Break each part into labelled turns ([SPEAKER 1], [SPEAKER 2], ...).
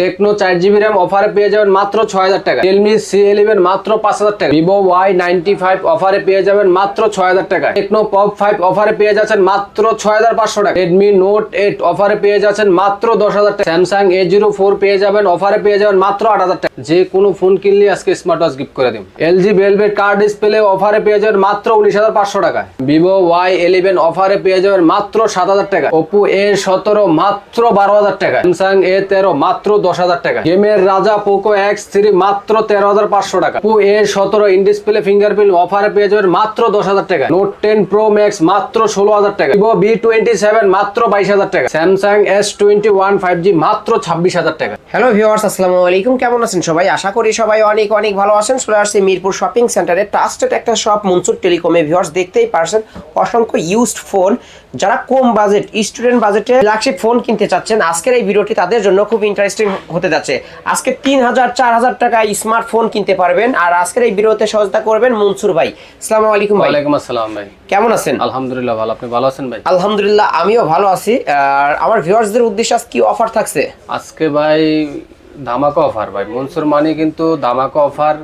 [SPEAKER 1] Techno চার GB RAM অফারে পেয়ে যাবেন মাত্র ছয় হাজার টাকা। রিয়েলমি সি ইলেভেন মাত্র পাঁচ হাজার টাকা। ভিভো ওয়াই নাইনটি ফাইভ অফারে পেয়ে যাবেন মাত্র ছয় হাজার টাকা। টেকনো পপ ফাইভ অফারে পেয়ে যাচ্ছেন মাত্র ছয় হাজার পাঁচশো টাকা। রেডমি নোট এইট অফারে পেয়ে যাচ্ছেন মাত্র দশ হাজার টাকা। স্যামসাং এ জিরো ফোর পেয়ে যাবেন অফারে পেয়ে যাবেন মাত্র আট হাজার টাকা। যে কোনো ফোন কিনলে আজকে স্মার্ট ওয়াচ গিফট করে দিন এলজি ভেলভেট কার ডিসপ্লে অফারে পেয়ে যাবেন মাত্র উনিশ হাজার পাঁচশো টাকা। ভিভো ওয়াই ইলেভেন অফারে পেয়ে যাবেন মাত্র সাত হাজার টাকা। ওপো এ সতেরো মাত্র বারো হাজার টাকা। স্যামসাং এ তেরো মাত্র দশ হাজার টাকা। গেমের রাজা পোকো এক্স থ্রি মাত্র তেরো হাজার পাঁচশো টাকা। এ সতেরো ইন ডিসপ্লে ফিঙ্গারপ্রিন্ট অফারে পেয়ে যাবেন মাত্র দশ হাজার টাকা। নোট টেন প্রো ম্যাক্স মাত্র ষোলো হাজার টাকা। ভিভো বি টোয়েন্টি সেভেন মাত্র বাইশ হাজার টাকা। Samsung S twenty one five G মাত্র ছাব্বিশ হাজার টাকা।
[SPEAKER 2] হ্যালো ভিউয়ার্স আসসালামু আলাইকুম। কেমন আছেন সবাই? আশা করি সবাই অনেক অনেক ভালো আছেন। চলে আসছি মিরপুর শপিং সেন্টারে। ট্রাস্টেড একটা শপ মনসুর টেলিকমে। ভিউয়ার্স দেখতেই পারছেন অসংখ্য ইউজড ফোন যারা কম বাজেট স্টুডেন্ট বাজেটে ফ্ল্যাগশিপ ফোন কিনতে চাচ্ছেন আজকের এই ভিডিওটি তাদের জন্য খুব ইন্টারেস্টিং হতে যাচ্ছে। আজকে তিন হাজার চার হাজার টাকা স্মার্টফোন কিনতে পারবেন আর আজকের এই ভিডিওতে সহযোগিতা করবেন মনসুর ভাই। আসসালামু আলাইকুম ভাই।
[SPEAKER 1] ওয়ালাইকুম আসসালাম ভাই।
[SPEAKER 2] কেমন আছেন?
[SPEAKER 1] আলহামদুলিল্লাহ ভালো। আপনি ভালো আছেন ভাই?
[SPEAKER 2] আলহামদুলিল্লাহ আমিও ভালো আছি। আর আমার ভিউয়ার্সদের উদ্দেশ্যে আজ কি অফার থাকছে?
[SPEAKER 1] আজকে ভাই ধামাকা অফার ভাই। মনসুর মানে কিন্তু ধামাকা অফার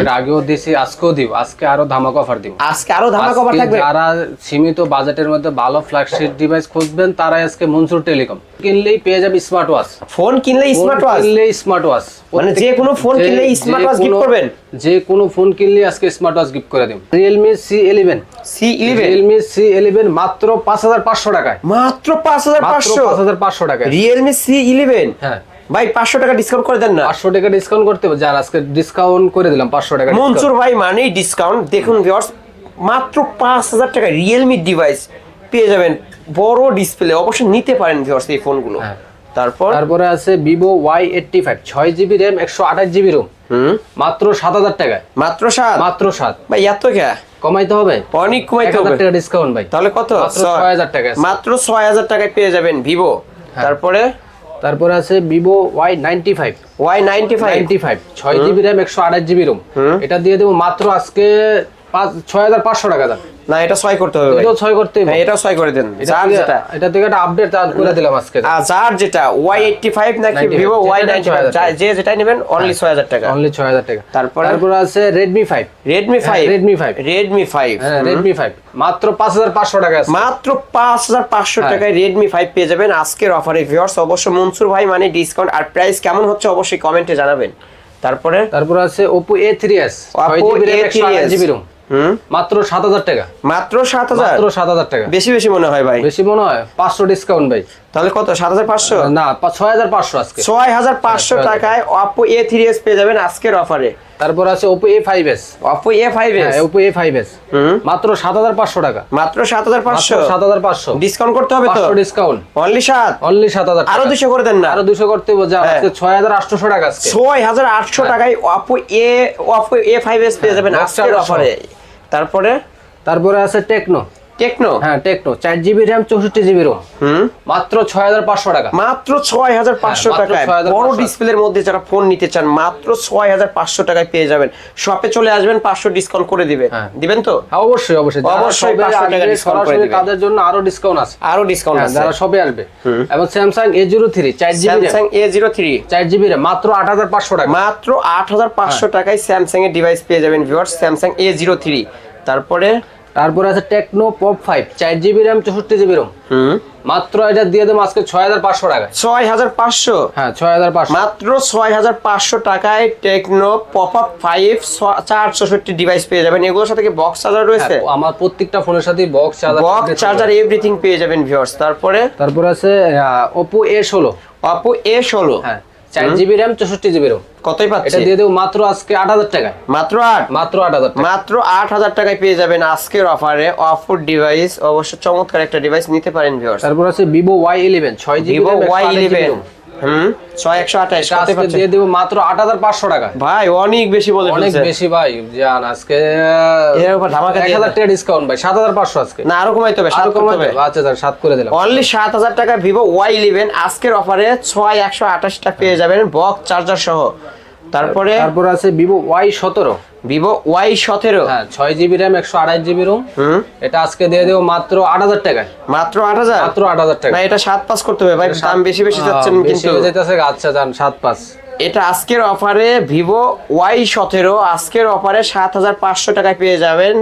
[SPEAKER 1] এর আগেও দিছি আজকেও দিব আজকে আরও ধামাকা অফার দিব।
[SPEAKER 2] আজকে আরও ধামাকা অফার থাকবে?
[SPEAKER 1] যারা সীমিত বাজেটের মধ্যে ভালো ফ্ল্যাগশিপ ডিভাইস খুঁজবেন তারা আজকে মনসুর টেলিকম কিনলেই পেয়ে যাবে স্মার্ট ওয়াচ
[SPEAKER 2] ফোন কিনলে স্মার্ট ওয়াচ
[SPEAKER 1] কিনলেই স্মার্ট ওয়াচ
[SPEAKER 2] মানে যে কোনো ফোন কিনলেই স্মার্ট ওয়াচ গিফট করবেন?
[SPEAKER 1] যে কোনো ফোন কিনলে আজকে স্মার্ট ওয়াচ গিফট করে দিব। Realme C eleven
[SPEAKER 2] C eleven
[SPEAKER 1] C eleven মাত্র পাঁচ হাজার পাঁচশো টাকায়।
[SPEAKER 2] মাত্র পাঁচ হাজার
[SPEAKER 1] মাত্র
[SPEAKER 2] পাঁচশো?
[SPEAKER 1] পাঁচ হাজার পাঁচশো টাকায়।
[SPEAKER 2] রিয়েলমি সি ইলেভেন
[SPEAKER 1] হ্যাঁ।
[SPEAKER 2] ভাই পাঁচশো টাকা ডিসকাউন্ট করে দেন না।
[SPEAKER 1] পাঁচশো টাকা ডিসকাউন্ট করতে হবে। যার আজকে ডিসকাউন্ট করে দিলাম পাঁচশো টাকা
[SPEAKER 2] মনসুর ভাই মানেই ডিসকাউন্ট দেখুন ভিউয়ার্স মাত্র পাঁচ হাজার টাকা রিয়েলমি ডিভাইস পেয়ে যাবেন। বড় ডিসপ্লে অবশ্যই নিতে পারেন ভিউয়ার্স এই ফোনগুলো
[SPEAKER 1] হ্যাঁ।
[SPEAKER 2] তারপর?
[SPEAKER 1] তারপরে আছে ভিভো ওয়াই এইটটি ফাইভ ছয় জিবি র্যাম একশো আঠাশ জিবি রোম
[SPEAKER 2] হুম?
[SPEAKER 1] মাত্র সাত হাজার টাকায়।
[SPEAKER 2] মাত্র সাত?
[SPEAKER 1] মাত্র সাত।
[SPEAKER 2] ভাই এত কে?
[SPEAKER 1] কমাইতে হবে?
[SPEAKER 2] অনেক কমাইতে হবে।
[SPEAKER 1] টাকা ডিসকাউন্ট ভাই।
[SPEAKER 2] তাহলে কত?
[SPEAKER 1] ছয় হাজার টাকা
[SPEAKER 2] মাত্র ছয় হাজার টাকায় পেয়ে যাবেন ভিভো
[SPEAKER 1] হ্যাঁ।
[SPEAKER 2] তারপরে?
[SPEAKER 1] তারপরে আছে Vivo Y ninety five
[SPEAKER 2] Y ninety five
[SPEAKER 1] ninety five ছয় জিবি র্যাম একশো আঠাশ জিবি রুম এটা দিয়ে দেবো মাত্র আজকে ছয় হাজার পাঁচশো টাকা দাম।
[SPEAKER 2] না এটা ছয় করতে হবে
[SPEAKER 1] ছয় করতে হবে।
[SPEAKER 2] হ্যাঁ ছয় করে দেন। যার যেটা।
[SPEAKER 1] এটা থেকে একটা আপডেট করে দিলাম আজকে।
[SPEAKER 2] যার যেটা ওয়াই এইটটি ফাইভ নাকি ভিভো ওয়াই নাইনটি
[SPEAKER 1] 6000
[SPEAKER 2] যে যেটাই নেবেন অনলি ছয় হাজার টাকা।
[SPEAKER 1] অনলি ছয় হাজার টাকা।
[SPEAKER 2] তারপরে?
[SPEAKER 1] তারপরে আছে Redmi five
[SPEAKER 2] Redmi five
[SPEAKER 1] Redmi five
[SPEAKER 2] Redmi five
[SPEAKER 1] হ্যাঁ রেডমি ফাইভ মাত্র পাঁচ হাজার পাঁচশো টাকা
[SPEAKER 2] মাত্র পাঁচ হাজার পাঁচশো
[SPEAKER 1] হ্যাঁ।
[SPEAKER 2] টাকায় রেডমি ফাইভ পেয়ে যাবেন আজকের অফারে ভিউয়ার্স অবশ্য মনসুর ভাই মানে ডিসকাউন্ট আর প্রাইস কেমন হচ্ছে অবশ্যই কমেন্টে জানাবেন। তারপরে
[SPEAKER 1] তারপর আছে Oppo A three S RAM একশো
[SPEAKER 2] A3s
[SPEAKER 1] আঠাশ জিবি রোম মাত্র সাত হাজার টাকা।
[SPEAKER 2] মাত্র সাত হাজার?
[SPEAKER 1] মাত্র সাত হাজার টাকা।
[SPEAKER 2] বেশি বেশি মনে হয় ভাই।
[SPEAKER 1] বেশি মনে হয়? পাঁচশো ডিসকাউন্ট ভাই।
[SPEAKER 2] তাহলে কত? সাত হাজার পাঁচশো?
[SPEAKER 1] না ছয় হাজার পাঁচশো আজকে।
[SPEAKER 2] ছয় হাজার পাঁচশো
[SPEAKER 1] হ্যাঁ।
[SPEAKER 2] টাকায় অপো এ থ্রি এস পেয়ে যাবেন আজকের অফারে।
[SPEAKER 1] তারপর আছে Oppo A five S
[SPEAKER 2] Oppo A five S
[SPEAKER 1] হ্যাঁ ওপো এ ফাইভ এস মাত্র সাত হাজার পাঁচশো টাকা।
[SPEAKER 2] মাত্র সাত হাজার পাঁচশো?
[SPEAKER 1] সাত হাজার পাঁচশো।
[SPEAKER 2] ডিসকাউন্ট করতে হবে তো?
[SPEAKER 1] ডিসকাউন্ট
[SPEAKER 2] অনলি সাত?
[SPEAKER 1] অনলি সাত হাজার
[SPEAKER 2] আরও দুশো করে দেন না?
[SPEAKER 1] আরও দুশো করতে হবে যা
[SPEAKER 2] হ্যাঁ।
[SPEAKER 1] আজকে ছয় হাজার আটশোশো টাকা
[SPEAKER 2] ছয় হাজার আটশো
[SPEAKER 1] হ্যাঁ।
[SPEAKER 2] টাকায় Oppo A Oppo A five S পেয়ে যাবেন
[SPEAKER 1] box
[SPEAKER 2] আজকের অফারে। তারপরে?
[SPEAKER 1] তারপরে আছে টেকনো।
[SPEAKER 2] টেকনো?
[SPEAKER 1] হ্যাঁ টেকনো। চার জিবি র্যাম চৌষট্টি জিবি রোম
[SPEAKER 2] হুম?
[SPEAKER 1] মাত্র ছয় হাজার পাঁচশো টাকা।
[SPEAKER 2] মাত্র ছয় হাজার পাঁচশো
[SPEAKER 1] হ্যাঁ,
[SPEAKER 2] টাকায়। বড় ডিসপ্লের মধ্যে যারা ফোন নিতে চান মাত্র ছয় হাজার পাঁচশো টাকায় পেয়ে যাবেন। শপে চলে আসবেন পাঁচশো ডিসকাউন্ট করে দিবেন
[SPEAKER 1] হ্যাঁ।
[SPEAKER 2] দিবেন তো?
[SPEAKER 1] হ্যাঁ, অবশ্যই অবশ্যই।
[SPEAKER 2] অবশ্যই
[SPEAKER 1] সবে
[SPEAKER 2] 500 টাকা
[SPEAKER 1] আসবে,
[SPEAKER 2] করে
[SPEAKER 1] তাদের জন্য আরও ডিসকাউন্ট আছে।
[SPEAKER 2] আরও ডিসকাউন্ট আছে।
[SPEAKER 1] যারা সবে আসবে। এবং স্যামসাং এ জিরো থ্রি চার GB
[SPEAKER 2] Samsung A zero three
[SPEAKER 1] চার জিবি র্যাম মাত্র আট হাজার পাঁচশো টাকা।
[SPEAKER 2] মাত্র আট হাজার পাঁচশো। টাকায় স্যামসাং এর ডিভাইস পেয়ে যাবেন viewers Samsung A zero three তারপরে
[SPEAKER 1] তারপরে আছে টেকনো পপ ফাইভ চার জিবি র্যাম চৌষট্টি জিবি রোম
[SPEAKER 2] হুম।
[SPEAKER 1] মাত্র এটা দিয়ে দেবো আজকে ছয় হাজার পাঁচশো টাকা
[SPEAKER 2] ছয় হাজার পাঁচশো?
[SPEAKER 1] হ্যাঁ ছয় হাজার পাঁচশো।
[SPEAKER 2] মাত্র ছয় হাজার পাঁচশো টাকায় টেকনো পপ আপ ফাইভ চার চৌষট্টি ডিভাইস পেয়ে যাবেন। এগুলোর সাথে কি বক্স চার্জার রয়েছে?
[SPEAKER 1] হ্যাঁ, আমার প্রত্যেকটা ফোনের সাথে box charger
[SPEAKER 2] box charger everything পেয়ে যাবেন ভিউয়ার্স তারপরে?
[SPEAKER 1] তারপর আছে ওপো এ ষোলো।
[SPEAKER 2] অপো এ ষোলো।
[SPEAKER 1] হ্যাঁ। চার জিবি র্যাম চৌষট্টি জিবি রোম
[SPEAKER 2] কতই
[SPEAKER 1] এটা দিয়ে দেবো মাত্র আজকে আট হাজার টাকায়।
[SPEAKER 2] মাত্র আট?
[SPEAKER 1] মাত্র আট হাজার
[SPEAKER 2] মাত্র আট হাজার টাকায় পেয়ে যাবেন আজকের অফারে। অফার ডিভাইস অবশ্য চমৎকার একটা ডিভাইস নিতে পারেন ভিউয়ার্স
[SPEAKER 1] তারপর আছে ভিভো ওয়াই ইলেভেন ছয় জিবি
[SPEAKER 2] ভিভো ওয়াই ইলেভেন হুম? ছয় একশো
[SPEAKER 1] কত
[SPEAKER 2] পাচ্ছেন
[SPEAKER 1] দিয়ে দেব মাত্র আট হাজার পাঁচশো টাকা।
[SPEAKER 2] ভাই অনেক বেশি বলে
[SPEAKER 1] অনেক বেশি ভাই জান আজকে
[SPEAKER 2] এর উপর ধামাকা
[SPEAKER 1] এক
[SPEAKER 2] দিয়ে
[SPEAKER 1] হাজার
[SPEAKER 2] দেন।
[SPEAKER 1] টাকা ডিসকাউন্ট ভাই সাত হাজার পাঁচশো আজকে।
[SPEAKER 2] না আরও কমাইতে হবে সাত
[SPEAKER 1] কমাতে
[SPEAKER 2] কমাতে
[SPEAKER 1] হবে। আচ্ছা স্যার সাত করে দিলাম।
[SPEAKER 2] অনলি সাত হাজার টাকা ভিভো ওয়াই ইলেভেন আজকের অফারে ছয় একশো আঠাশটা পেয়ে যাবেন বক্স চার্জার সহ। তারপরে
[SPEAKER 1] তারপর আছে ভিভো ওয়াই সতেরো।
[SPEAKER 2] ভিভো ওয়াই সতেরো।
[SPEAKER 1] হ্যাঁ ছয় জিবি র্যাম একশো আড়াই জিবি রুম এটা আজকে দিয়ে দেবো মাত্র আট হাজার টাকায়।
[SPEAKER 2] মাত্র আট হাজার?
[SPEAKER 1] মাত্র আট হাজার টাকা
[SPEAKER 2] এটা সাত পাস করতে হবে ভাই দাম বেশি বেশি যাচ্ছেন
[SPEAKER 1] হ্যাঁ, বেশি
[SPEAKER 2] কিন্তু
[SPEAKER 1] আচ্ছা যান সাত পাঁচ।
[SPEAKER 2] এটা আজকের অফারে ভিভো ওয়াই সতেরো আজকের অফারে সাত হাজার পাঁচশো টাকায় পেয়ে যাবেন।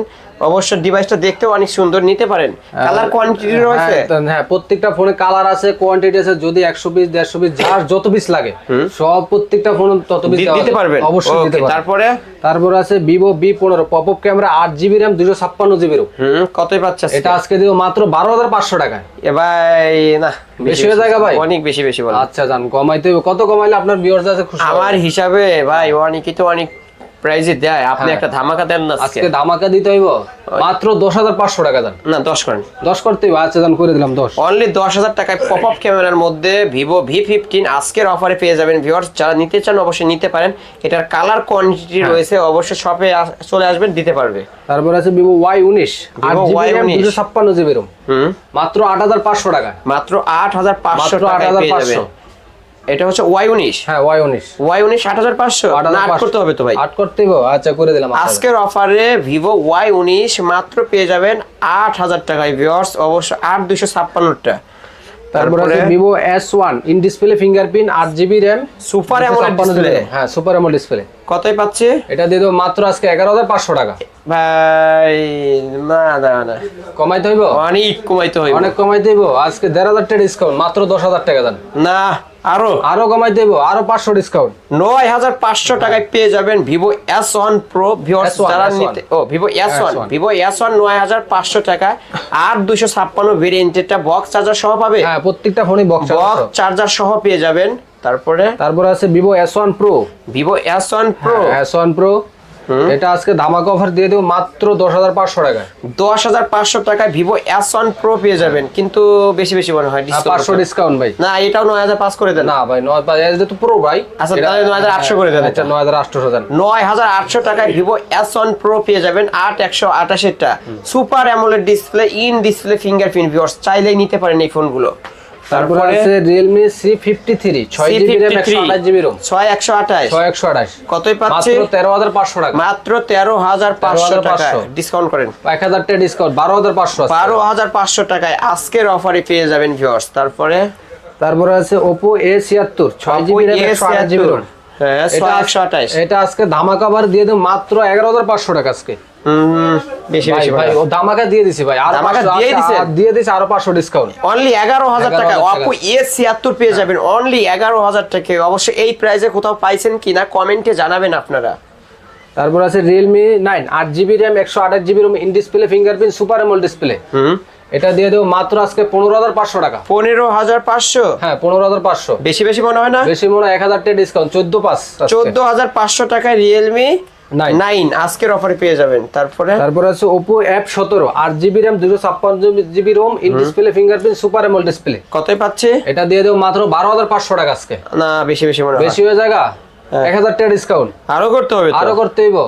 [SPEAKER 2] অবশ্য ডিভাইসটা দেখতেও অনেক সুন্দর নিতে পারেন। কালার কোয়ান্টিটি রয়েছে।
[SPEAKER 1] হ্যাঁ, হ্যাঁ প্রত্যেকটা ফোনে কালার আছে কোয়ান্টিটি আছে যদি একশো পিস দেড়শো পিস যার যত পিস লাগে সব প্রত্যেকটা ফোন তত পিস
[SPEAKER 2] দিতে পারবেন।
[SPEAKER 1] অবশ্যই দিতে পারবেন।
[SPEAKER 2] তারপরে?
[SPEAKER 1] তারপর আছে ভিভো বি পনেরো পপ আপ ক্যামেরা আট জিবি র্যাম দুশো ছাপ্পান্ন জিবি রুম
[SPEAKER 2] হুম কতই পাচ্ছে
[SPEAKER 1] এটা আজকে দিব মাত্র বারো হাজার পাঁচশো টাকায়।
[SPEAKER 2] এ ভাই না
[SPEAKER 1] বেশি হয়ে যায় ভাই?
[SPEAKER 2] অনেক বেশি বেশি বলেন।
[SPEAKER 1] আচ্ছা জান কমাইতে কত কমাইলে আপনার ভিউয়ার্স আছে খুশি
[SPEAKER 2] আমার হিসাবে ভাই অনেকই তো অনেক প্রাইজে দেয়। আপনি
[SPEAKER 1] হ্যাঁ।
[SPEAKER 2] একটা ধামাকা দেন না আজকে?
[SPEAKER 1] ধামাকা দিতে হইব? মাত্র দশ হাজার পাঁচশো টাকা দেন।
[SPEAKER 2] না দশ করেন।
[SPEAKER 1] দশ করতে হইব? আচ্ছা জান করে দিলাম দশ।
[SPEAKER 2] অনলি দশ হাজার টাকায় পপ আপ ক্যামেরার মধ্যে ভিভো ভি ফিফটিন আজকের অফারে পেয়ে যাবেন ভিউয়ার্স যারা নিতে চান অবশ্যই নিতে পারেন। এটার কালার কোয়ান্টিটি
[SPEAKER 1] হ্যাঁ।
[SPEAKER 2] রয়েছে অবশ্যই শপে চলে আসবেন দিতে পারবে।
[SPEAKER 1] তারপর আছে ভিভো ওয়াই উনিশ।
[SPEAKER 2] Y19
[SPEAKER 1] দুশো ছাপ্পান্ন জিবি রুম মাত্র আট হাজার পাঁচশো টাকা।
[SPEAKER 2] মাত্র আট হাজার পাঁচশো টাকায় পেয়ে
[SPEAKER 1] 8,500
[SPEAKER 2] যাবেন। এটা হচ্ছে ওয়াই উনিশ।
[SPEAKER 1] হ্যাঁ ওয়াই উনিশ।
[SPEAKER 2] ওয়াই উনিশ আট হাজার পাঁচশো।
[SPEAKER 1] আট
[SPEAKER 2] করতে হবে তো ভাই।
[SPEAKER 1] আট করতে হইব আচ্ছা করে দিলাম
[SPEAKER 2] আজকের অফারে ভিভো ওয়াই উনিশ মাত্র পেয়ে যাবেন আট হাজার টাকায় ভিওর্স অবশ্য আট দুশো ছাপ্পান্নটা।
[SPEAKER 1] তারপরে Vivo S one in display fingerprint আট GB RAM
[SPEAKER 2] super AMOLED display
[SPEAKER 1] হ্যাঁ সুপার অ্যামোলেড ডিসপ্লে
[SPEAKER 2] কতই পাচ্ছে?
[SPEAKER 1] এটা দিয়ে দেবো মাত্র আজকে এগারো হাজার পাঁচশো টাকা।
[SPEAKER 2] ভাই না না না।
[SPEAKER 1] কমাইতে হইব?
[SPEAKER 2] অনেক কমাইতে হইব।
[SPEAKER 1] অনেক কমাইতে হইব। আজকে দেড় হাজার টাকা ডিসকাউন্ট মাত্র দশ হাজার টাকা দেন।
[SPEAKER 2] না।
[SPEAKER 1] আরও? আরও হইব আরও পাঁচশো ডিসকাউন্ট
[SPEAKER 2] নয় হাজার পাঁচশো টাকায় পেয়ে যাবেন Vivo S one pro viewers
[SPEAKER 1] S1,
[SPEAKER 2] যারা নিতে ও Vivo S one
[SPEAKER 1] S1
[SPEAKER 2] Vivo S one নয় হাজার পাঁচশো টাকায় আর দুশো ছাপ্পান্ন ভেরিয়েন্টেরটা বক্স চার্জার সহ পাবে।
[SPEAKER 1] হ্যাঁ প্রত্যেকটা ফোনই বক্স
[SPEAKER 2] বক্স চার্জার সহ। পেয়ে যাবেন। তারপরে?
[SPEAKER 1] তারপর আছে Vivo S one pro
[SPEAKER 2] Vivo S one pro
[SPEAKER 1] S one pro এটা আজকে ধামাকা অফার দিয়ে দেবো মাত্র দশ হাজার পাঁচশো টাকায়
[SPEAKER 2] দশ হাজার পাঁচশো টাকায় ভিভো এস ওয়ান প্রো পেয়ে যাবেন কিন্তু বেশি বেশি মনে হয়
[SPEAKER 1] পাঁচশো ডিসকাউন্ট ভাই।
[SPEAKER 2] না এটাও নয় হাজার পাঁচ করে দেন।
[SPEAKER 1] না ভাই নয় এটা তো প্রো ভাই।
[SPEAKER 2] আচ্ছা, তাহলে 9800 করে দেন।
[SPEAKER 1] আচ্ছা
[SPEAKER 2] এটা।
[SPEAKER 1] নয় হাজার আটশোশো দেন
[SPEAKER 2] নয় হাজার আটশো টাকায় ভিভো এস ওয়ান প্রো পেয়ে যাবেন আট একশো আঠাশেরটা super AMOLED display in display fingerprint viewers চাইলেই নিতে পারেন এই ফোনগুলো
[SPEAKER 1] তারপরে আছে
[SPEAKER 2] কতই পাচ্ছে?
[SPEAKER 1] মাত্র তেরো হাজার পাঁচশো টাকা।
[SPEAKER 2] মাত্র টাকা ডিসকাউন্ট করেন।
[SPEAKER 1] এক হাজার টাকা ডিসকাউন্ট বারো হাজার পাঁচশো
[SPEAKER 2] বারো হাজার পাঁচশো টাকায় আজকের অফারে পেয়ে যাবেন ভিউয়ার্স তারপরে?
[SPEAKER 1] তারপরে আছে ওপো এ ছিয়াত্তর ছয় জিবি
[SPEAKER 2] হ্যাঁ
[SPEAKER 1] এটা আজকে ধামাকা বার দিয়ে দেবো মাত্র এগারো হাজার পাঁচশো টাকা আজকে।
[SPEAKER 2] হুম, বেশি বেশি
[SPEAKER 1] ভাই ও ধামাকা দিয়ে দিছি ভাই। আর
[SPEAKER 2] ধামাকা
[SPEAKER 1] পাঁচশো-
[SPEAKER 2] দিয়েই দিছেন?
[SPEAKER 1] আর দিয়ে দিছি আরও পাঁচশো ডিসকাউন্ট
[SPEAKER 2] অনলি এগারো হাজার টাকা। অপো এ ছিয়াত্তর পেয়ে যাবেন। অনলি এগারো হাজার অবশ্যই এই প্রাইসে কোথাও পাইছেন কিনা কমেন্টে জানাবেন আপনারা।
[SPEAKER 1] তারপর আছে রিয়েলমি নাইন আট জিবি র্যাম একশো আঠাশ GB ROM in display fingerprint super AMOLED display এটা দিয়ে দেবো মাত্র আজকে পনেরো হাজার পাঁচশো টাকা।
[SPEAKER 2] পনেরো হাজার পাঁচশো?
[SPEAKER 1] হ্যাঁ পনেরো হাজার পাঁচশো।
[SPEAKER 2] বেশি বেশি মনে হয় না?
[SPEAKER 1] বেশি মনে হয় এক হাজার টাকা ডিসকাউন্ট চোদ্দ পাঁচ
[SPEAKER 2] চোদ্দ হাজার পাঁচশো টাকায় রিয়েলমি. নাইন আজকের অফারে পেয়ে যাবেন। তারপরে?
[SPEAKER 1] তারপর আছে ওপো অ্যাপ সতেরো আট জিবি র্যাম দুশো ছাপ্পান্ন GB ROM in display fingerprint super AMOLED display
[SPEAKER 2] কতই পাচ্ছে?
[SPEAKER 1] এটা দিয়ে দেবো মাত্র বারো হাজার পাঁচশো টাকা আজকে।
[SPEAKER 2] না বেশি বেশি মনে
[SPEAKER 1] বেশি হয়ে জায়গা এক হাজার টাকা ডিসকাউন্ট
[SPEAKER 2] আরও করতে হবে
[SPEAKER 1] আরও করতে হইব।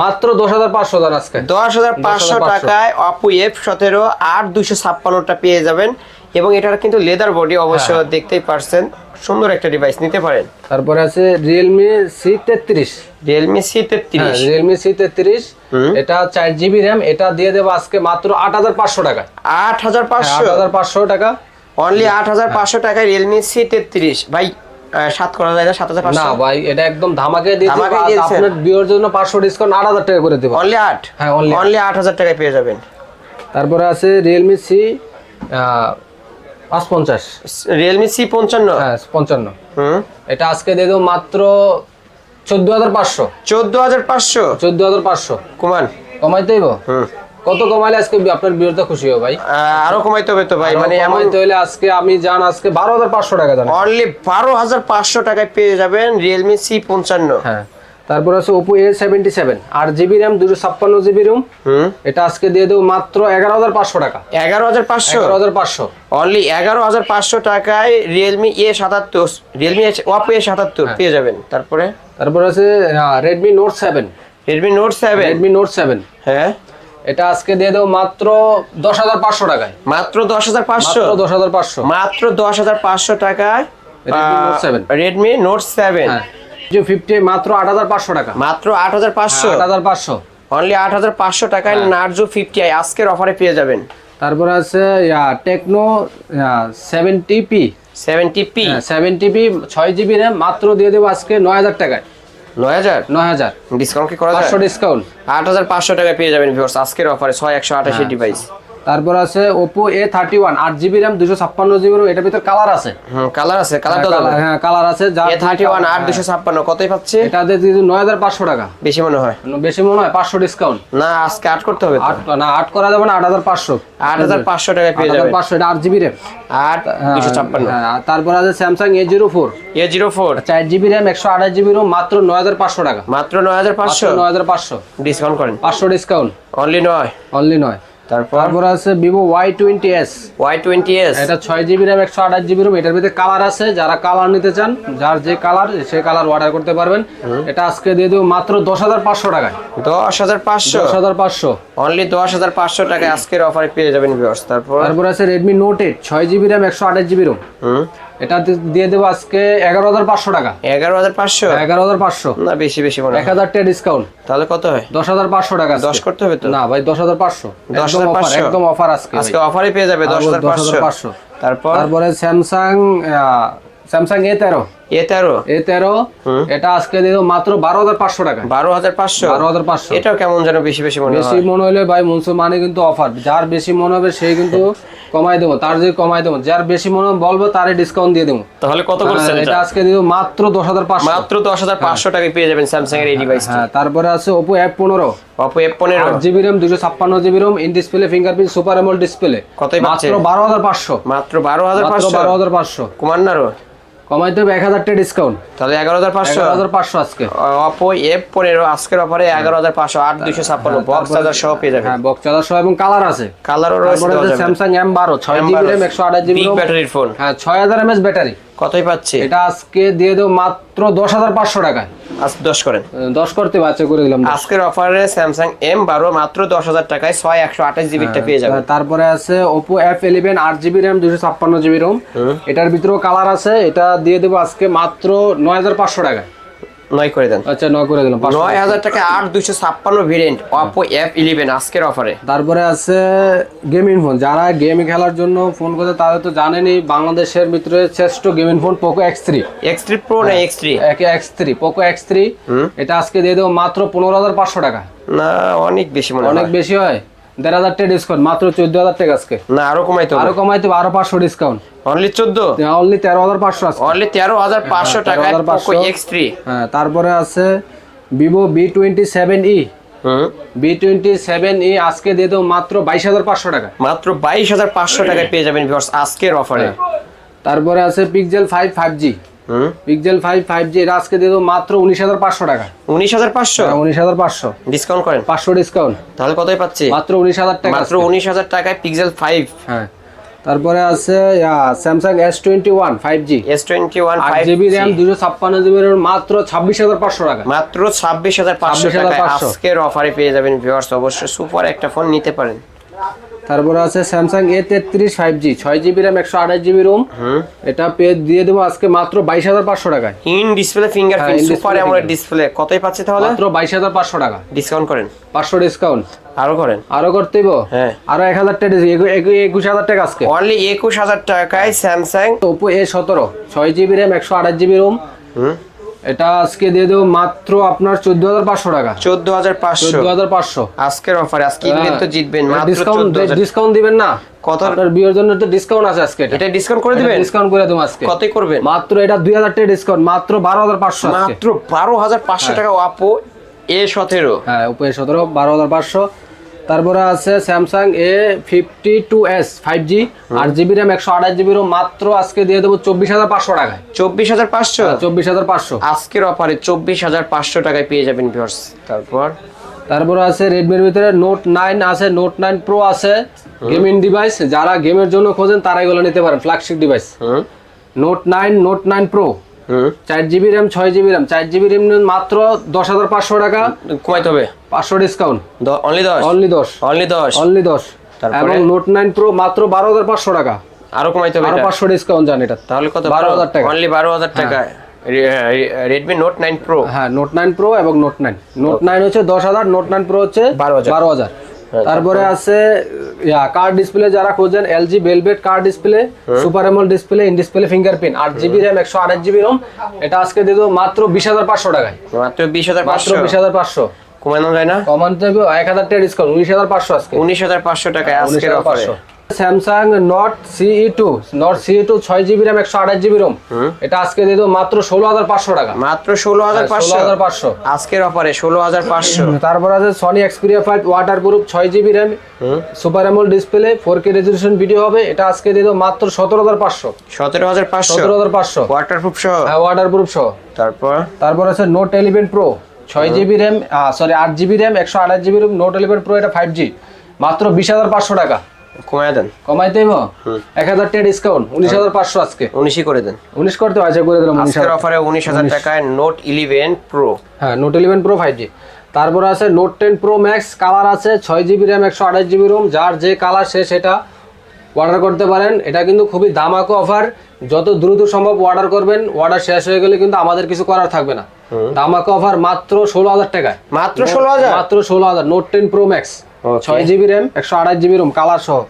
[SPEAKER 1] মাত্র দশ হাজার পাঁচশো দান আজকে।
[SPEAKER 2] দশ হাজার পাঁচশো টাকায় অপো এফ সতেরো আর দুশো ছাপ্পান্নটা পেয়ে যাবেন। এবং এটার কিন্তু লেদার বডি অবশ্য
[SPEAKER 1] হ্যাঁ।
[SPEAKER 2] দেখতেই পারছেন সুন্দর একটা ডিভাইস নিতে পারেন।
[SPEAKER 1] তারপর আছে রিয়েলমি সি তেত্রিশ।
[SPEAKER 2] রিয়েলমি সি তেত্রিশ।
[SPEAKER 1] রিয়েলমি সি তেত্রিশ। এটা চার জিবি র্যাম এটা দিয়ে দেবো আজকে মাত্র আট হাজার পাঁচশো টাকা
[SPEAKER 2] আট হাজার
[SPEAKER 1] আট
[SPEAKER 2] পাঁচশো
[SPEAKER 1] হাজার পাঁচশো টাকা।
[SPEAKER 2] অনলি আট হাজার পাঁচশো টাকায় রিয়েলমি সি তেত্রিশ। ভাই সাত করা যায় না সাত হাজার
[SPEAKER 1] না ভাই এটা একদম ধামাকে দিয়েছি আপনার বিয়ের জন্য পাঁচশো ডিসকাউন্ট আট হাজার টাকা করে দেবো।
[SPEAKER 2] অনলি আট?
[SPEAKER 1] হ্যাঁ,
[SPEAKER 2] অনলি আট। হাজার টাকায় পেয়ে যাবেন।
[SPEAKER 1] তারপরে আছে রিয়েলমি সি পাঁচ পঞ্চাশ
[SPEAKER 2] রিয়েলমি সি পঞ্চান্ন?
[SPEAKER 1] হ্যাঁ পঞ্চান্ন।
[SPEAKER 2] হুম?
[SPEAKER 1] এটা আজকে দিয়ে দেবো মাত্র চোদ্দ হাজার পাঁচশো।
[SPEAKER 2] চোদ্দ হাজার পাঁচশো?
[SPEAKER 1] চোদ্দ হাজার পাঁচশো।
[SPEAKER 2] কুমান।
[SPEAKER 1] কমাইতে হইব?
[SPEAKER 2] হুম।
[SPEAKER 1] কত কমাইলে আজকে আপনার বিয়েটা খুশি হবে ভাই?
[SPEAKER 2] আরও কমাইতে হবে তো ভাই মানে
[SPEAKER 1] কমাইতে হইলে আজকে আমি জান আজকে বারো হাজার পাঁচশো টাকা জান
[SPEAKER 2] অনলি বারো হাজার পাঁচশো টাকায় পেয়ে যাবেন রিয়েলমি সি পঞ্চান্ন।
[SPEAKER 1] হ্যাঁ। তারপর আছে ওপো এ সেভেন্টি সেভেন আট জিবি র্যাম দুশো ছাপ্পান্ন জিবি রুম এটা আজকে দিয়ে দেবো মাত্র এগারো হাজার পাঁচশো টাকা।
[SPEAKER 2] এগারো হাজার পাঁচশো?
[SPEAKER 1] এগারো হাজার পাঁচশো।
[SPEAKER 2] অনলি এগারো হাজার পাঁচশো টাকায় রিয়েলমি এ সাতাত্তর রিয়েলমি ওপো এ সাতাত্তর
[SPEAKER 1] হ্যাঁ।
[SPEAKER 2] পেয়ে যাবেন। তারপরে?
[SPEAKER 1] তারপর আছে Redmi Note seven
[SPEAKER 2] Redmi Note seven
[SPEAKER 1] Redmi Note seven
[SPEAKER 2] হ্যাঁ।
[SPEAKER 1] এটা আজকে দিয়ে দেবো মাত্র দশ হাজার পাঁচশো টাকায়।
[SPEAKER 2] মাত্র দশ হাজার পাঁচশো?
[SPEAKER 1] দশ হাজার পাঁচশো।
[SPEAKER 2] মাত্র দশ হাজার পাঁচশো টাকায়
[SPEAKER 1] Redmi Note 7
[SPEAKER 2] Redmi Note seven
[SPEAKER 1] fifty মাত্র আট হাজার পাঁচশো টাকা।
[SPEAKER 2] মাত্র আট হাজার পাঁচশো?
[SPEAKER 1] আট হাজার পাঁচশো।
[SPEAKER 2] অনলি আট হাজার পাঁচশো টাকায়
[SPEAKER 1] হ্যাঁ।
[SPEAKER 2] নার্জো ফিফটি আই আজকের অফারে পেয়ে যাবেন।
[SPEAKER 1] তারপরে আছে Tecno seventy P
[SPEAKER 2] seventy P
[SPEAKER 1] seventy P ছয় জিবি র্যাম মাত্র দিয়ে দেবো আজকে নয় হাজার টাকায়।
[SPEAKER 2] নয় হাজার?
[SPEAKER 1] নয় হাজার।
[SPEAKER 2] ডিসকাউন্ট কি করা
[SPEAKER 1] পাঁচশো ডিসকাউন্ট
[SPEAKER 2] আট হাজার পাঁচশো টাকায় পেয়ে যাবেন ভিউয়ার্স আজকের অফারে ছয় একশো আঠাশি
[SPEAKER 1] হ্যাঁ।
[SPEAKER 2] ডিভাইস
[SPEAKER 1] তারপর আছে ওপো এ থার্টি ওয়ান আট জিবি র্যাম দুশো ছাপ্পান্ন জিবি র্যাম এটার ভিতরে কালার আছে।
[SPEAKER 2] কালার আছে কালার
[SPEAKER 1] হ্যাঁ কালার আছে। যা
[SPEAKER 2] থার্টি ওয়ান আট দুশো ছাপ্পান্ন কতই পাচ্ছে?
[SPEAKER 1] এটা নয় হাজার পাঁচশো টাকা।
[SPEAKER 2] বেশি মনে হয়।
[SPEAKER 1] বেশি মনে হয় পাঁচশো ডিসকাউন্ট
[SPEAKER 2] না আজকে আট করতে হবে
[SPEAKER 1] আট না আট করা যাবে না আট হাজার পাঁচশো।
[SPEAKER 2] আট হাজার পাঁচশো
[SPEAKER 1] আট
[SPEAKER 2] পেয়ে যাবেন
[SPEAKER 1] পাঁচশো এটা আট জিবি র্যাম
[SPEAKER 2] আট দুশো ছাপ্পান্ন।
[SPEAKER 1] হ্যাঁ, তারপর আছে Samsung A zero four
[SPEAKER 2] A zero four
[SPEAKER 1] চার জিবি র্যাম একশো আঠাশ জিবি রোম মাত্র নয় হাজার পাঁচশো টাকা।
[SPEAKER 2] মাত্র নয় হাজার পাঁচশো?
[SPEAKER 1] নয় হাজার পাঁচশো।
[SPEAKER 2] ডিসকাউন্ট করেন।
[SPEAKER 1] পাঁচশো ডিসকাউন্ট
[SPEAKER 2] অনলি নয়।
[SPEAKER 1] অনলি নয়।
[SPEAKER 2] তারপর?
[SPEAKER 1] আছে Vivo Y twenty S
[SPEAKER 2] Y twenty S
[SPEAKER 1] এটা ছয় জিবি র্যাম একশো আঠাশ জিবি রোম এটার ভিতরে কালার আছে। যারা কালার নিতে চান যার যে কালার সে কালার অর্ডার করতে পারবেন। এটা আজকে দিয়ে দেবো মাত্র দশ হাজার পাঁচশো টাকায়।
[SPEAKER 2] দশ হাজার পাঁচশো?
[SPEAKER 1] দশ হাজার পাঁচশো।
[SPEAKER 2] অনলি দশ হাজার পাঁচশো টাকায় আজকের অফারে পেয়ে যাবেন ভিউয়ার্স তারপর?
[SPEAKER 1] তারপর আছে রেডমি নোট এইট ছয় জিবি র্যাম একশো আঠাশ জিবি রোম
[SPEAKER 2] হুম।
[SPEAKER 1] এটা দিয়ে দেবো আজকে এগারো হাজার পাঁচশো টাকা।
[SPEAKER 2] এগারো হাজার পাঁচশো?
[SPEAKER 1] এগারো হাজার পাঁচশো।
[SPEAKER 2] না বেশি বেশি মনে
[SPEAKER 1] এক হাজার টাকা ডিসকাউন্ট।
[SPEAKER 2] তাহলে কত হয়?
[SPEAKER 1] দশ হাজার পাঁচশো টাকা
[SPEAKER 2] দশ করতে হবে তো?
[SPEAKER 1] না ভাই দশ হাজার পাঁচশো।
[SPEAKER 2] দশ হাজার পাঁচশো?
[SPEAKER 1] একদম অফার আজকে
[SPEAKER 2] আজকে
[SPEAKER 1] অফারই
[SPEAKER 2] অফারে পেয়ে যাবে দশ হাজার পাঁচশো। তারপর?
[SPEAKER 1] তারপরে স্যামসাং স্যামসাং এ তেরো।
[SPEAKER 2] এ তেরো।
[SPEAKER 1] এ তেরো এটা আজকে দিয়ে মাত্র বারো হাজার পাঁচশো টাকা।
[SPEAKER 2] বারো হাজার পাঁচশো?
[SPEAKER 1] বারো হাজার পাঁচশো।
[SPEAKER 2] এটাও কেমন যেন বেশি বেশি মনে
[SPEAKER 1] বেশি মনে হলে ভাই মনসুর মানে কিন্তু অফার। যার বেশি মনে হবে সেই কিন্তু কমাই দেবো তার যদি কমাই দেবো। যার বেশি মনে বলব তারে ডিসকাউন্ট দিয়ে দেবো।
[SPEAKER 2] তাহলে কত করছেন
[SPEAKER 1] এটা? আজকে দিব মাত্র দশ হাজার পাঁচশো।
[SPEAKER 2] মাত্র দশ হাজার পাঁচশো টাকায় পেয়ে যাবেন স্যামসাং এর এই ডিভাইস
[SPEAKER 1] হ্যাঁ তারপরে আছে ওপো এফ পনেরো।
[SPEAKER 2] অপো এফ পনেরো।
[SPEAKER 1] আট জিবি র্যাম দুশো ছাপ্পান্ন GB ROM in display fingerprint super AMOLED display
[SPEAKER 2] পাচ্ছে?
[SPEAKER 1] মাত্র বারো হাজার পাঁচশো।
[SPEAKER 2] মাত্র বারো হাজার পাঁচশো?
[SPEAKER 1] বারো হাজার পাঁচশো।
[SPEAKER 2] কুমান্নারও?
[SPEAKER 1] কমাই দেবে এক হাজার টাকা ডিসকাউন্ট
[SPEAKER 2] তাহলে এগারো হাজার পাঁচশো।
[SPEAKER 1] হাজার পাঁচশো আজকে।
[SPEAKER 2] অপো এফ পনেরো আজকের অফারে এগারো হাজার পাঁচশো আট দুশো ছাপ্পান্ন। বক্স চার্জার সহ পেয়ে যাবেন।
[SPEAKER 1] হ্যাঁ বক্স চার্জার সহ এবং কালার আছে।
[SPEAKER 2] কালারও রয়েছে যাবে।
[SPEAKER 1] স্যামসাং এম বারো ছয় জিবি র্যাম একশো আঠাশ জিবি
[SPEAKER 2] ব্যাটারির ফোন
[SPEAKER 1] হ্যাঁ ছয় হাজার এমএস ব্যাটারি
[SPEAKER 2] কতই পাচ্ছে?
[SPEAKER 1] এটা আজকে দিয়ে দেবো মাত্র দশ হাজার পাঁচশো টাকায়।
[SPEAKER 2] আজ দশ করেন।
[SPEAKER 1] দশ করতে বাচ্চা করে দিলাম।
[SPEAKER 2] আজকের অফারে স্যামসাং এম বারো মাত্র দশ হাজার টাকায় ছয় একশো আঠাশ জিবিটা পেয়ে যাবেন।
[SPEAKER 1] তারপরে আছে ওপো এফ ইলেভেন আট জিবি র্যাম দুশো ছাপ্পান্ন জিবি রোম এটার ভিতরেও কালার আছে এটা দিয়ে দেবো আজকে মাত্র নয় হাজার পাঁচশো টাকা
[SPEAKER 2] নয় করে দেন।
[SPEAKER 1] আচ্ছা নয় করে দিলাম
[SPEAKER 2] নয় হাজার টাকা আট দুশো ছাপ্পান্ন ভেরিয়েন্ট অপো এফ ইলেভেন আজকের অফারে
[SPEAKER 1] তারপরে আছে গেমিং ফোন যারা গেম খেলার জন্য ফোন করে তাদের তো জানেনই বাংলাদেশের ভিতরে শ্রেষ্ঠ gaming phone Poco X three
[SPEAKER 2] X three pro না X three
[SPEAKER 1] X three Poco X three এটা আজকে দিয়ে দেবো মাত্র পনেরো হাজার পাঁচশো টাকা।
[SPEAKER 2] না অনেক বেশি মনে
[SPEAKER 1] অনেক বেশি হয়? দেড় হাজার টাকা ডিসকাউন্ট মাত্র চোদ্দ হাজার টাকা আজকে।
[SPEAKER 2] না আরও কমাইতে
[SPEAKER 1] আরও কমাইতে আরও পাঁচশো ডিসকাউন্ট
[SPEAKER 2] অনলি চোদ্দ?
[SPEAKER 1] অনলি তেরো হাজার পাঁচশো আছে
[SPEAKER 2] অনলি তেরো হাজার পাঁচশো
[SPEAKER 1] 13,500
[SPEAKER 2] এক্স থ্রি
[SPEAKER 1] হ্যাঁ তারপরে আছে Vivo V twenty seven E V twenty seven E আজকে দিয়ে দেবো মাত্র বাইশ হাজার পাঁচশো টাকা।
[SPEAKER 2] মাত্র বাইশ হাজার পাঁচশো টাকায় পেয়ে যাবেন আজকের অফারে
[SPEAKER 1] তারপরে আছে Pixel five five G five five এটা আজকে দিয়ে দেবো মাত্র উনিশ হাজার পাঁচশো টাকা।
[SPEAKER 2] উনিশ হাজার পাঁচশো?
[SPEAKER 1] উনিশ হাজার পাঁচশো।
[SPEAKER 2] ডিসকাউন্ট করেন।
[SPEAKER 1] পাঁচশো ডিসকাউন্ট
[SPEAKER 2] তাহলে কতই পাচ্ছি?
[SPEAKER 1] মাত্র উনিশ হাজার টাকা
[SPEAKER 2] মাত্র
[SPEAKER 1] আজকে।
[SPEAKER 2] উনিশ হাজার টাকায় পিক্সেল ফাইভ
[SPEAKER 1] হ্যাঁ। তারপরে আছে Samsung S twenty one five G
[SPEAKER 2] S twenty one five
[SPEAKER 1] GB RAM দুশো ছাপ্পান্ন জিবি মাত্র ছাব্বিশ হাজার পাঁচশো টাকা।
[SPEAKER 2] মাত্র ছাব্বিশ হাজার পাঁচশো
[SPEAKER 1] 26,500
[SPEAKER 2] টাকায় আজকের অফারে পেয়ে যাবেন ভিউয়ার্স অবশ্যই সুপার একটা ফোন নিতে পারেন।
[SPEAKER 1] তারপরে আছে স্যামসাং এ তেত্রিশ ফাইভ জি ছয় জিবি র্যাম একশো আঠাশ জিবি রোম এটা পে দিয়ে দেবো আজকে মাত্র বাইশ হাজার পাঁচশো টাকায়।
[SPEAKER 2] ইন ডিসপ্লে ফিঙ্গারপ্রিন্ট
[SPEAKER 1] হ্যাঁ,
[SPEAKER 2] সুপার অ্যামোলেড ডিসপ্লে কতই পাচ্ছে তাহলে?
[SPEAKER 1] মাত্র বাইশ হাজার পাঁচশো টাকা।
[SPEAKER 2] ডিসকাউন্ট করেন।
[SPEAKER 1] পাঁচশো ডিসকাউন্ট
[SPEAKER 2] আরও করেন।
[SPEAKER 1] আরও করতে হইব?
[SPEAKER 2] হ্যাঁ।
[SPEAKER 1] আরও এক হাজার টাকা একু- একু- একুশ হাজার টাকা আজকে।
[SPEAKER 2] অনলি একুশ হাজার টাকায় স্যামসাং
[SPEAKER 1] ওপো এ সতেরো ছয় জিবি র্যাম একশো আঠাশ জিবি রোম
[SPEAKER 2] হুম।
[SPEAKER 1] এটা আজকে দিয়ে দেবো মাত্র আপনার চোদ্দ হাজার পাঁচশো টাকা।
[SPEAKER 2] চোদ্দ হাজার পাঁচশো।
[SPEAKER 1] চোদ্দ হাজার পাঁচশো।
[SPEAKER 2] আজকের অফারে আজকে ইভেন্ট তো জিতবেন
[SPEAKER 1] ডিসকাউন্ট ডিসকাউন্ট দিবেন না।
[SPEAKER 2] কত?
[SPEAKER 1] আপনার বিয়ের জন্য তো ডিসকাউন্ট আছে আজকে
[SPEAKER 2] এটা। ডিসকাউন্ট করে দিবেন?
[SPEAKER 1] ডিসকাউন্ট করে দেবো আজকে।
[SPEAKER 2] কতই করবেন?
[SPEAKER 1] মাত্র এটা দুই হাজার টাকা ডিসকাউন্ট মাত্র বারো হাজার পাঁচশো
[SPEAKER 2] মাত্র বারো হাজার পাঁচশো টাকা আপো এ সতেরো।
[SPEAKER 1] হ্যাঁ ওপো এ সতেরো বারো হাজার পাঁচশো। তারপরে আছে Samsung A fifty two S five G আট জিবি র্যাম একশো আঠাশ জিবি মাত্র আজকে দিয়ে দেবো চব্বিশ হাজার পাঁচশো টাকায়।
[SPEAKER 2] চব্বিশ হাজার পাঁচশো?
[SPEAKER 1] চব্বিশ হাজার পাঁচশো।
[SPEAKER 2] আজকের অফারে চব্বিশ হাজার পাঁচশো টাকায় পেয়ে যাবেন ভিউয়ার্স তারপর?
[SPEAKER 1] তারপরে আছে রেডমির ভিতরে নোট নাইন আছে নোট নাইন প্রো আছে। গেমিং ডিভাইস যারা গেমের জন্য খোঁজেন তারা এগুলো নিতে পারেন flagship device Note nine Note nine pro চার জিবি র্যাম ছয় জিবি র্যাম। চার জিবি র্যাম মাত্র দশ হাজার পাঁচশো টাকা।
[SPEAKER 2] কমাইতে হবে।
[SPEAKER 1] পাঁচশো ডিসকাউন্ট
[SPEAKER 2] অনলি দশ?
[SPEAKER 1] অনলি দশ।
[SPEAKER 2] অনলি দশ?
[SPEAKER 1] অনলি দশ। এবং নোট নাইন প্রো মাত্র বারো হাজার পাঁচশো টাকা।
[SPEAKER 2] আরও কমাইতে হবে আরও
[SPEAKER 1] পাঁচশো ডিসকাউন্ট জান এটা।
[SPEAKER 2] তাহলে কত
[SPEAKER 1] বারো হাজার টাকা।
[SPEAKER 2] অনলি বারো হাজার টাকায় রেডমি নোট নাইন প্রো
[SPEAKER 1] হ্যাঁ নোট নাইন প্রো এবং নোট নাইন নোট নাইন হচ্ছে দশ হাজার নোট নাইন প্রো হচ্ছে
[SPEAKER 2] 12,000
[SPEAKER 1] বারো হাজার।
[SPEAKER 2] হ্যাঁ,
[SPEAKER 1] তারপরে আছে কার ডিসপ্লে যারা খোঁজেন LG Velvet car display super AMOLED display in display fingerprint আট জিবি র্যাম একশো আঠাশ জিবি রোম এটা আজকে দিয়ে দেবো মাত্র বিশ হাজার পাঁচশো টাকায়।
[SPEAKER 2] মাত্র বিশ হাজার
[SPEAKER 1] মাত্র
[SPEAKER 2] পাঁচশো
[SPEAKER 1] বিশ হাজার পাঁচশো।
[SPEAKER 2] কমানো যায় না?
[SPEAKER 1] কমানো যাবে এক হাজার টাকা ডিসকাউন্ট উনিশ হাজার পাঁচশো আজকে।
[SPEAKER 2] উনিশ হাজার পাঁচশো টাকায় আজকের অফারে
[SPEAKER 1] Samsung Note C two Note C two ছয় জিবি র্যাম একশো আঠাশ জিবি রোম এটা আজকে দিয়ে দেবো মাত্র ষোলো হাজার পাঁচশো টাকা।
[SPEAKER 2] মাত্র ষোলো হাজার
[SPEAKER 1] হ্যাঁ,
[SPEAKER 2] পাঁচশো।
[SPEAKER 1] 16,500
[SPEAKER 2] আজকের অফারে ষোলো হাজার পাঁচশো।
[SPEAKER 1] তারপর আছে Sony Xperia five waterproof ছয় GB RAM super AMOLED display four K resolution video হবে। এটা আজকে দিয়ে দেবো মাত্র সতেরো হাজার পাঁচশো।
[SPEAKER 2] সতেরো হাজার পাঁচশো?
[SPEAKER 1] সতেরো হাজার পাঁচশো।
[SPEAKER 2] ওয়াটারপ্রুফ সহ?
[SPEAKER 1] হ্যাঁ ওয়াটার প্রুফ সহ।
[SPEAKER 2] তারপর?
[SPEAKER 1] তারপর আছে নোট ইলেভেন প্রো ছয় জিবি র্যাম সরি আট জিবি র্যাম একশো আঠাশ GB RAM Note eleven pro এটা ফাইভ জি মাত্র বিশ হাজার পাঁচশো টাকা।
[SPEAKER 2] কমায় দেন।
[SPEAKER 1] কমাইতে হইব এক হাজার টাকা ডিসকাউন্ট উনিশ হাজার পাঁচশো আজকে।
[SPEAKER 2] উনিশই করে দেন।
[SPEAKER 1] উনিশ করতে আছে করে দিলাম
[SPEAKER 2] আজকের অফারে উনিশ হাজার টাকায় নোট ইলেভেন প্রো
[SPEAKER 1] হ্যাঁ Note eleven pro five G তারপর আছে Note ten pro max colour আছে ছয় জিবি র্যাম একশো আঠাশ জিবি রোম যার যে কালার সে সেটা অর্ডার করতে পারেন। এটা কিন্তু খুবই দামাকো অফার যত দ্রুত সম্ভব অর্ডার করবেন অর্ডার শেষ হয়ে গেলে কিন্তু আমাদের কিছু করার থাকবে না। দামাকো অফার মাত্র ষোলো হাজার টাকায়।
[SPEAKER 2] মাত্র ষোলো হাজার?
[SPEAKER 1] মাত্র ষোলো হাজার নোট টেন প্রো ম্যাক্স. ছয় জিবি র্যাম একশো আঠাশ জিবি রোম কালার সহ।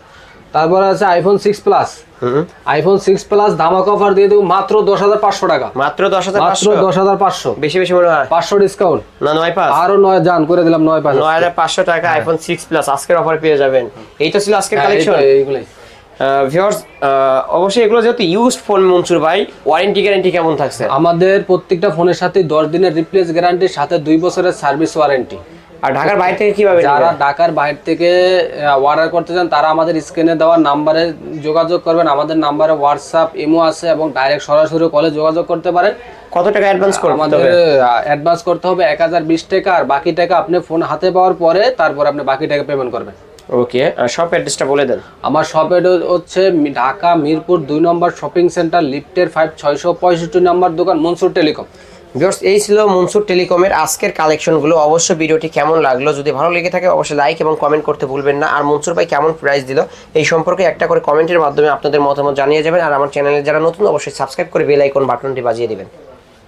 [SPEAKER 1] তারপর আছে আইফোন সিক্স প্লাস
[SPEAKER 2] হুম।
[SPEAKER 1] আইফোন সিক্স প্লাস দামাকো অফার দিয়ে দেবো মাত্র দশ হাজার পাঁচশো টাকা।
[SPEAKER 2] মাত্র দশ হাজার
[SPEAKER 1] মাত্র দশ হাজার পাঁচশো।
[SPEAKER 2] বেশি বেশি মনে হয়?
[SPEAKER 1] পাঁচশো ডিসকাউন্ট
[SPEAKER 2] না নয় পাঁচ।
[SPEAKER 1] আরও নয় জান করে দিলাম নয় পাঁচ।
[SPEAKER 2] নয় হাজার পাঁচশো টাকা আইফোন সিক্স প্লাস আজকের অফার পেয়ে যাবেন। এই তো ছিল আজকের কালেকশন
[SPEAKER 1] এইগুলাই।
[SPEAKER 2] ভিউয়ার্স অবশ্যই এগুলো যেহেতু ইউজড ফোন মনসুর ভাই ওয়ারেন্টি গ্যারান্টি কেমন থাকছে?
[SPEAKER 1] আমাদের প্রত্যেকটা ফোনের সাথে দশ দিনের রিপ্লেস গ্যারান্টির সাথে দুই বছরের সার্ভিস ওয়ারেন্টি
[SPEAKER 2] আর ঢাকার বাইরে থেকে কীভাবে
[SPEAKER 1] যারা? ঢাকার বাইরে থেকে অর্ডার করতে চান তারা আমাদের স্ক্রিনে দেওয়া নাম্বারে যোগাযোগ করবেন। আমাদের নাম্বারে হোয়াটসঅ্যাপ ইমো আছে এবং ডাইরেক্ট সরাসরি কলে যোগাযোগ করতে পারেন।
[SPEAKER 2] কত টাকা অ্যাডভান্স করতে
[SPEAKER 1] আমাদের অ্যাডভান্স করতে হবে এক হাজার বিশ টাকা আর বাকি টাকা আপনি ফোন হাতে পাওয়ার পরে তারপর আপনি বাকি টাকা পেমেন্ট করবেন।
[SPEAKER 2] ওকে সব অ্যাড্রেসটা বলে দেন।
[SPEAKER 1] আমার শপের হচ্ছে ঢাকা মিরপুর দুই নম্বর শপিং সেন্টার লিফটের ফাইভ ছয়শো পঁয়ষট্টি নম্বর দোকান মনসুর টেলিকম
[SPEAKER 2] ভিউয়ার্স, এই ছিল মনসুর টেলিকমের আজকের কালেকশনগুলো। অবশ্যই ভিডিওটি কেমন লাগল? যদি ভালো লেগে থাকে, অবশ্যই লাইক এবং কমেন্ট করতে ভুলবেন না। আর মনসুর ভাই কেমন প্রাইস দিল? এই সম্পর্কে একটা করে কমেন্টের মাধ্যমে আপনাদের মতামত জানিয়ে যাবেন। আর আমার চ্যানেলে যারা নতুন, অবশ্যই সাবস্ক্রাইব করে বেল আইকন বাটনটি বাজিয়ে দিবেন।